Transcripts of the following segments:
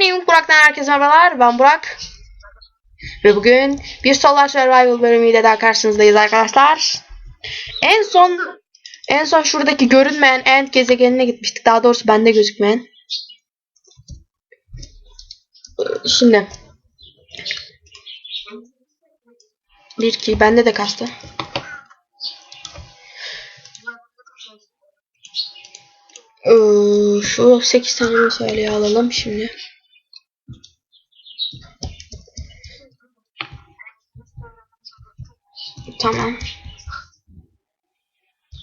Name Burak'tan herkese merhabalar. Ben Burak. Ve bugün bir Solar Survival bölümüyle daha karşınızdayız arkadaşlar. En son en son şuradaki görünmeyen End gezegenine gitmiştik. Daha doğrusu bende gözükmeyen. Şimdi bir ki bende de kastı. Ee, şu 8 tane meseleyi alalım şimdi. Tamam.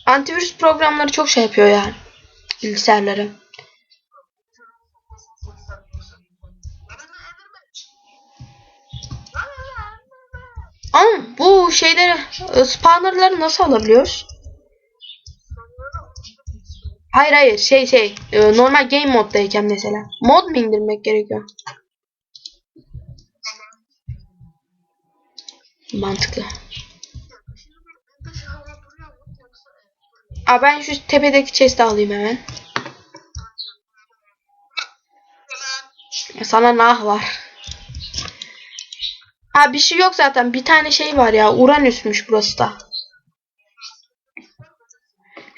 Antivirüs programları çok şey yapıyor yani. Bilgisayarları. Ama bu şeyleri e, spawnerları nasıl alabiliyoruz? Hayır hayır şey şey e, normal game moddayken mesela. Mod mu indirmek gerekiyor? Mantıklı. Aa, ben şu tepedeki chest'i alayım hemen. Sana nah var. Ha bir şey yok zaten. Bir tane şey var ya. Uranüsmüş burası da.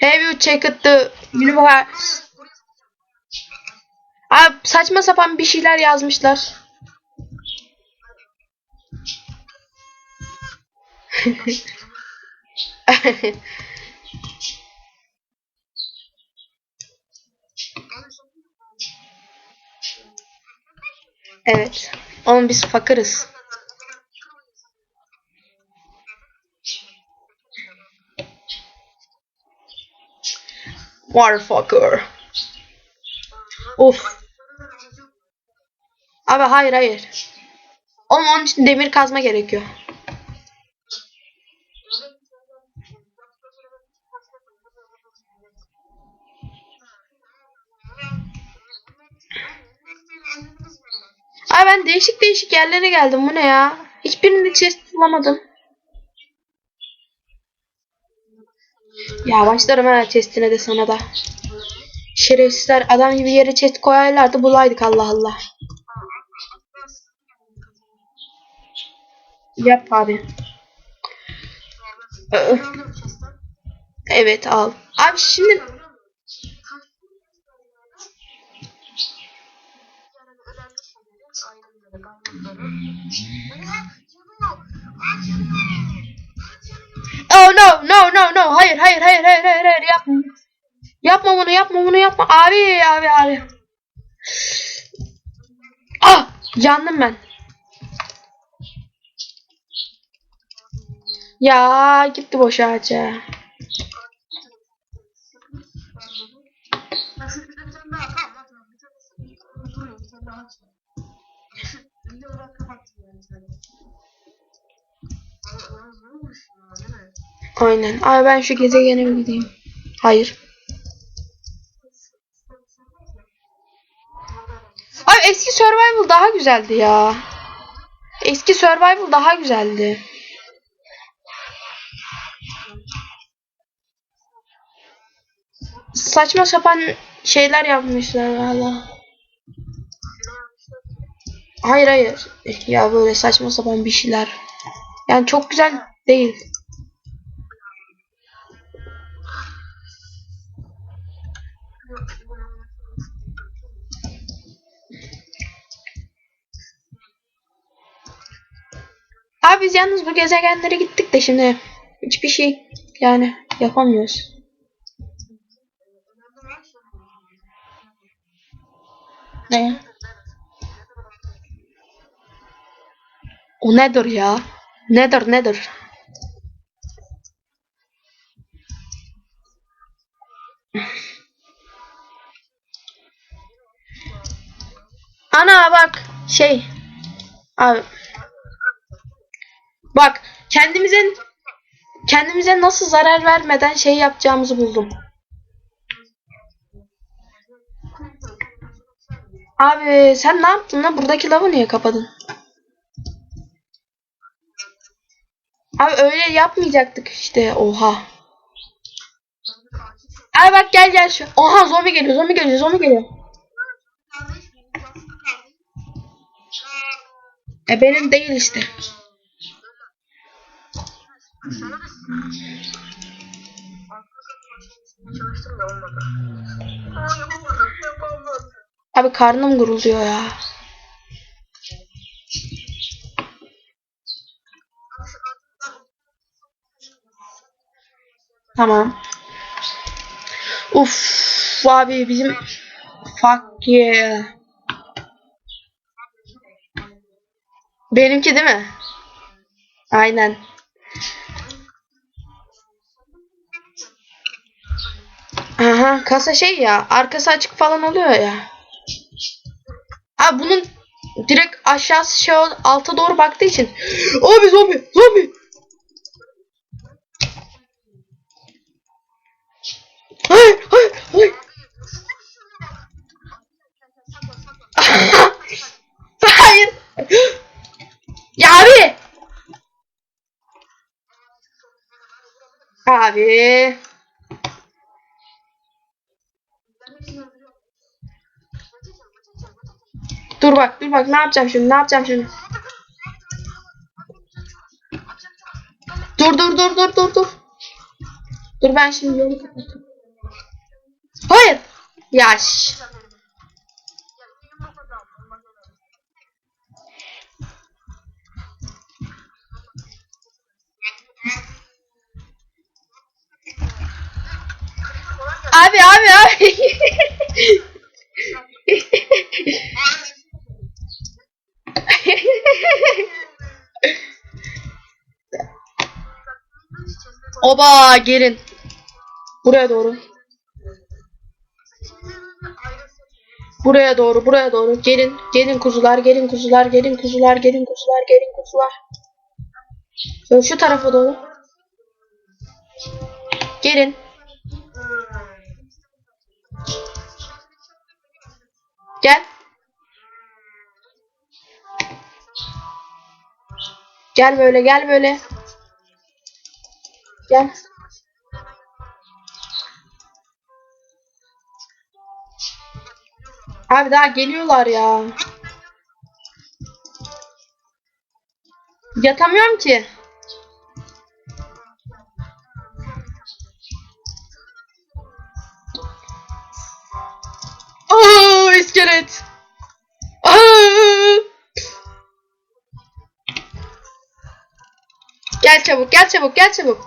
Have you checked the universe? Abi saçma sapan bir şeyler yazmışlar. evet. Oğlum biz fakırız. Motherfucker. Of. Abi hayır hayır. Oğlum onun için demir kazma gerekiyor. Abi ben değişik değişik yerlere geldim. Bu ne ya? Hiçbirinde chest bulamadım. Ya başlarım ha chestine de sana da. Şerefsizler adam gibi yere chest koyarlardı bulaydık Allah Allah. Yap abi. Evet al. Abi şimdi Oh no no no no hayır hayır hayır hayır hayır hayır yapma. Yapma bunu yapma bunu yapma abi abi abi. Ah yandım ben. Ya gitti boş ağaca. Aynen. Abi ben şu gezegene bir gideyim. Hayır. Abi eski survival daha güzeldi ya. Eski survival daha güzeldi. Saçma sapan şeyler yapmışlar valla. Hayır hayır. Ya böyle saçma sapan bir şeyler. Yani çok güzel değil. Abi biz yalnız bu gezegenlere gittik de şimdi hiçbir şey yani yapamıyoruz. Ne? O nedir ya? Nedir nedir? Ana bak şey abi bak kendimize kendimize nasıl zarar vermeden şey yapacağımızı buldum. Abi sen ne yaptın lan? Buradaki lavı niye kapadın? Abi öyle yapmayacaktık işte. Oha. Abi bak gel gel şu. Oha zombi geliyor. Zombi geliyor. Zombi geliyor. E benim değil işte. Abi karnım gurulduyor ya. Tamam. Uf abi bizim fuck yeah. Benimki değil mi? Aynen. Aha kasa şey ya arkası açık falan oluyor ya. Abi bunun direkt aşağısı şey alta doğru baktığı için. Abi zombi zombi. Hayır hayır hayır. hayır. Ya abi. Abi. Dur bak dur bak ne yapacağım şimdi ne yapacağım şimdi. Dur dur dur dur dur dur. Dur ben şimdi yolu kapatayım. Hayır. Ya şş. Abi abi abi. Oba gelin. Buraya doğru. Buraya doğru, buraya doğru. Gelin, gelin kuzular, gelin kuzular, gelin kuzular, gelin kuzular, gelin kuzular. Şu tarafa doğru. Gelin. Gel. Gel böyle, gel böyle. Gel. Abi daha geliyorlar ya. Yatamıyorum ki. İskelet. Gel çabuk, gel çabuk, gel çabuk.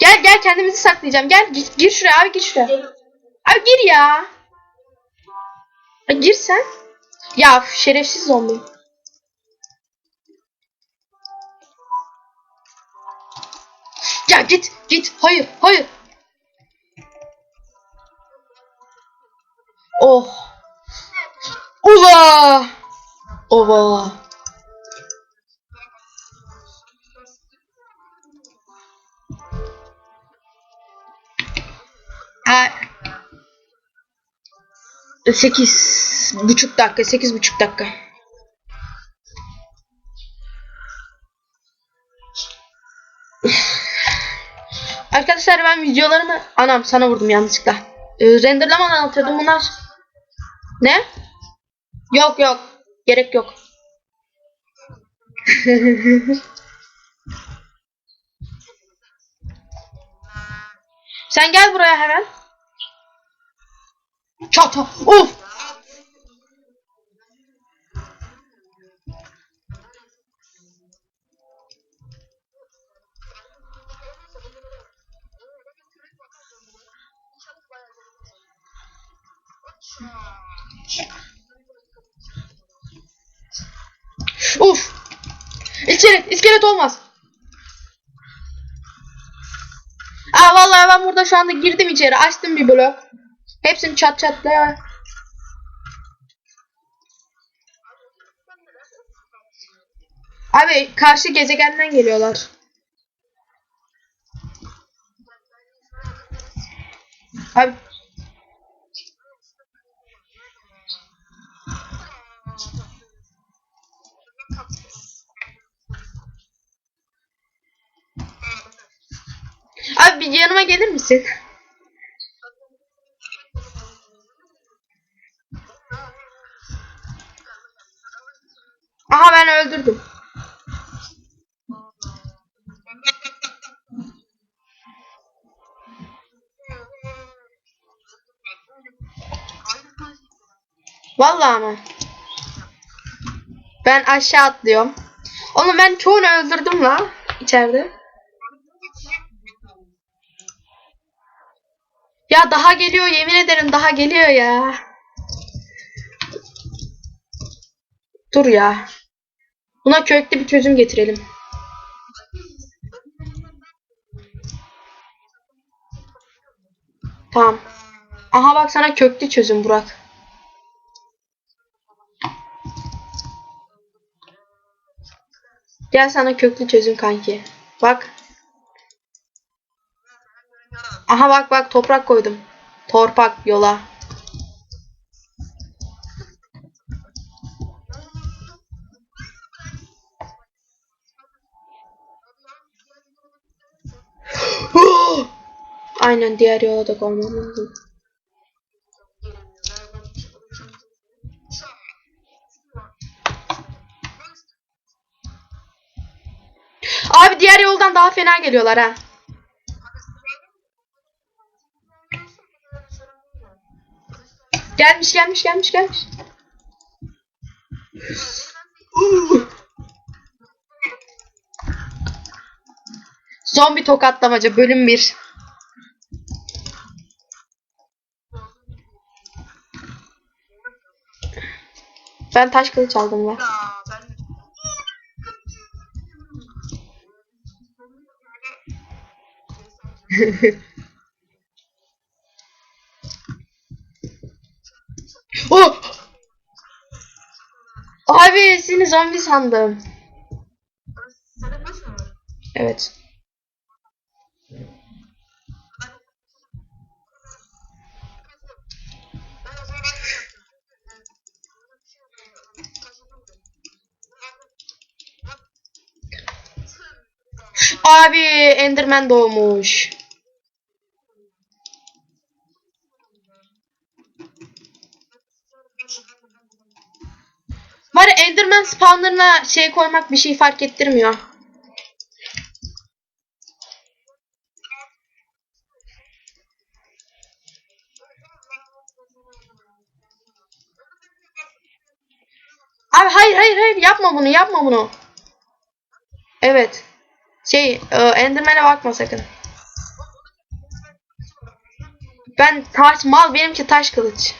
Gel gel kendimizi saklayacağım. Gel gir, gir şuraya abi gir şuraya. Abi gir ya. Ya gir sen. Ya şerefsiz zombi. Ya git git. Hayır hayır. Oh. Ula. Ova. Ha. Sekiz buçuk dakika, sekiz buçuk dakika. Arkadaşlar ben videolarımı... Anam sana vurdum yanlışlıkla. Ee, renderlamadan atıyordum bunlar. Ne? Yok yok. Gerek yok. Sen gel buraya hemen. Çata. Of. Uf. İskelet, iskelet olmaz. Aa vallahi ben burada şu anda girdim içeri, açtım bir blok. Hepsini çat çat da. Abi karşı gezegenden geliyorlar. Abi Abi bir yanıma gelir misin? Aha ben öldürdüm. Vallahi ama. Ben aşağı atlıyorum. Oğlum ben çoğunu öldürdüm la içeride. Ya daha geliyor yemin ederim daha geliyor ya. Dur ya. Buna köklü bir çözüm getirelim. Tamam. Aha bak sana köklü çözüm Burak. Gel sana köklü çözüm kanki. Bak. Aha bak bak toprak koydum. Torpak yola. Aynen diğer yola da koymam lazım. Abi diğer yoldan daha fena geliyorlar ha. Gelmiş gelmiş gelmiş gelmiş. Zombi tokatlamaca bölüm 1. Ben taş kılıç aldım. Ya ben seni zombi sandım. Evet. Abi Enderman doğmuş. Var Enderman spawnlarına şey koymak bir şey fark ettirmiyor. Abi hayır hayır hayır yapma bunu yapma bunu. Evet. Şey e, Enderman'e bakma sakın. Ben taş mal benimki taş kılıç.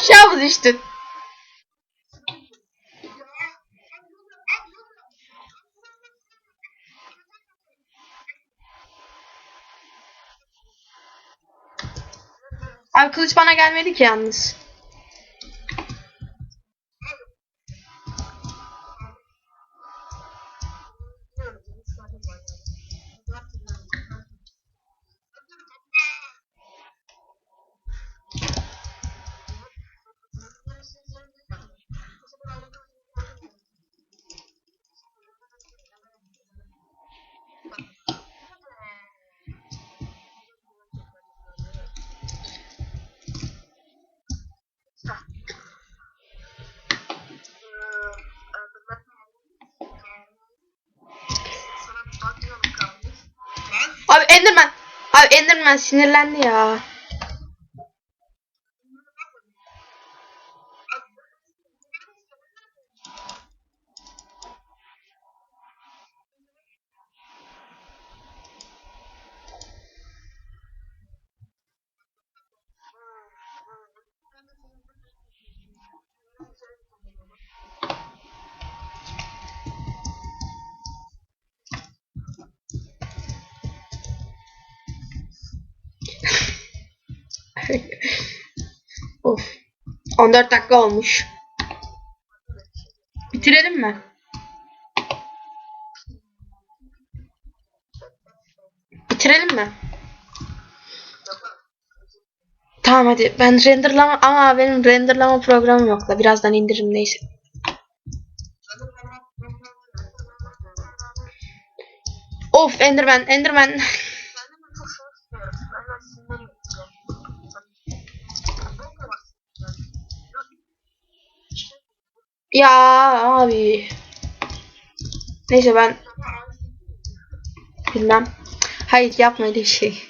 Aşağı mı düştün? Abi kılıç bana gelmedi ki yalnız. Enderman. Abi Enderman sinirlendi ya. Of. 14 dakika olmuş. Bitirelim mi? Bitirelim mi? Tamam hadi. Ben renderlama ama benim renderlama programım yok da birazdan indiririm neyse. Of Enderman, Enderman. Ya abi. Neyse ben bilmem. Hayır yapmaydı şey.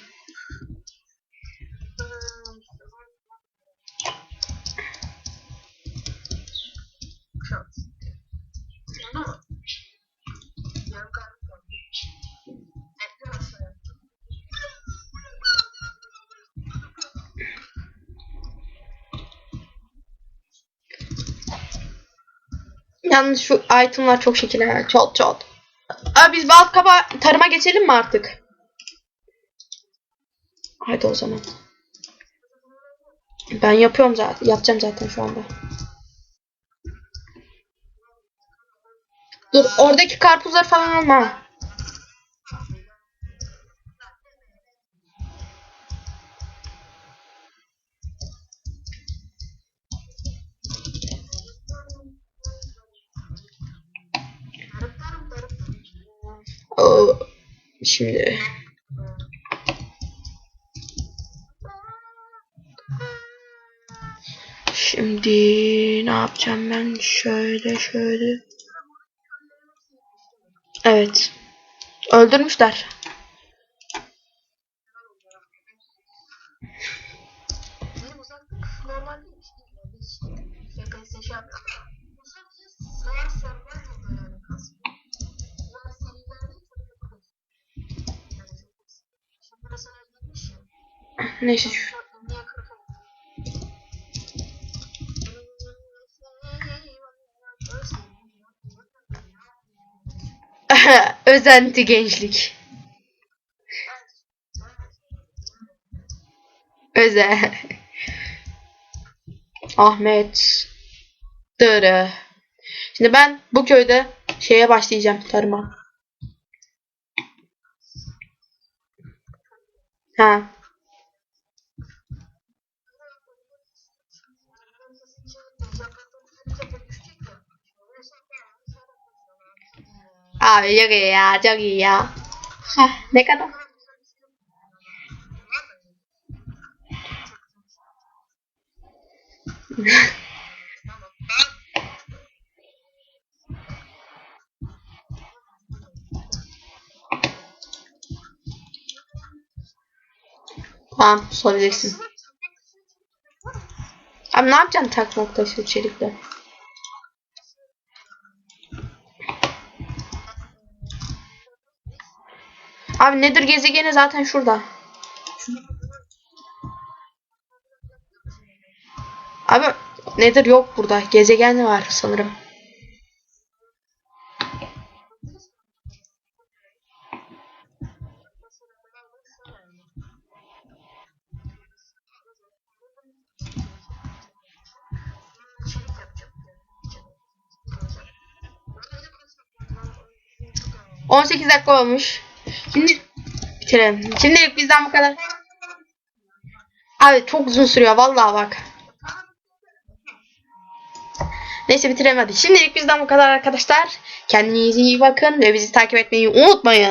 Yalnız şu itemlar çok şekil ha. Çok çok. Abi biz bal kaba tarıma geçelim mi artık? Haydi o zaman. Ben yapıyorum zaten. Yapacağım zaten şu anda. Dur oradaki karpuzlar falan alma. Şimdi Şimdi ne yapacağım ben? Şöyle şöyle. Evet. Öldürmüşler. Benim uzaklık normal değil. Biz FPS şey yaptık. Bu sadece sağ survival'da yani kasmıyor. Diğer serilerde çok yapılır. Yani çok basit. Şimdi mesela gitmiş ya. Neyse şu. Özenti gençlik. Öze. Ahmet. Dırı. Şimdi ben bu köyde şeye başlayacağım tarıma. Ha. Abi çok iyi ya, çok iyi ya. Heh, ne kadar? Tamam, sorabilirsin. Abi ne yapacaksın takmak taşı çelikle? Abi nedir gezegeni zaten şurada. Abi nedir yok burada. Gezegen var sanırım. Yapacağım. 18 dakika olmuş. Şimdi bitirelim. Şimdilik bizden bu kadar. Abi çok uzun sürüyor vallahi bak. Neyse bitirelim hadi. Şimdilik bizden bu kadar arkadaşlar. Kendinize iyi bakın ve bizi takip etmeyi unutmayın.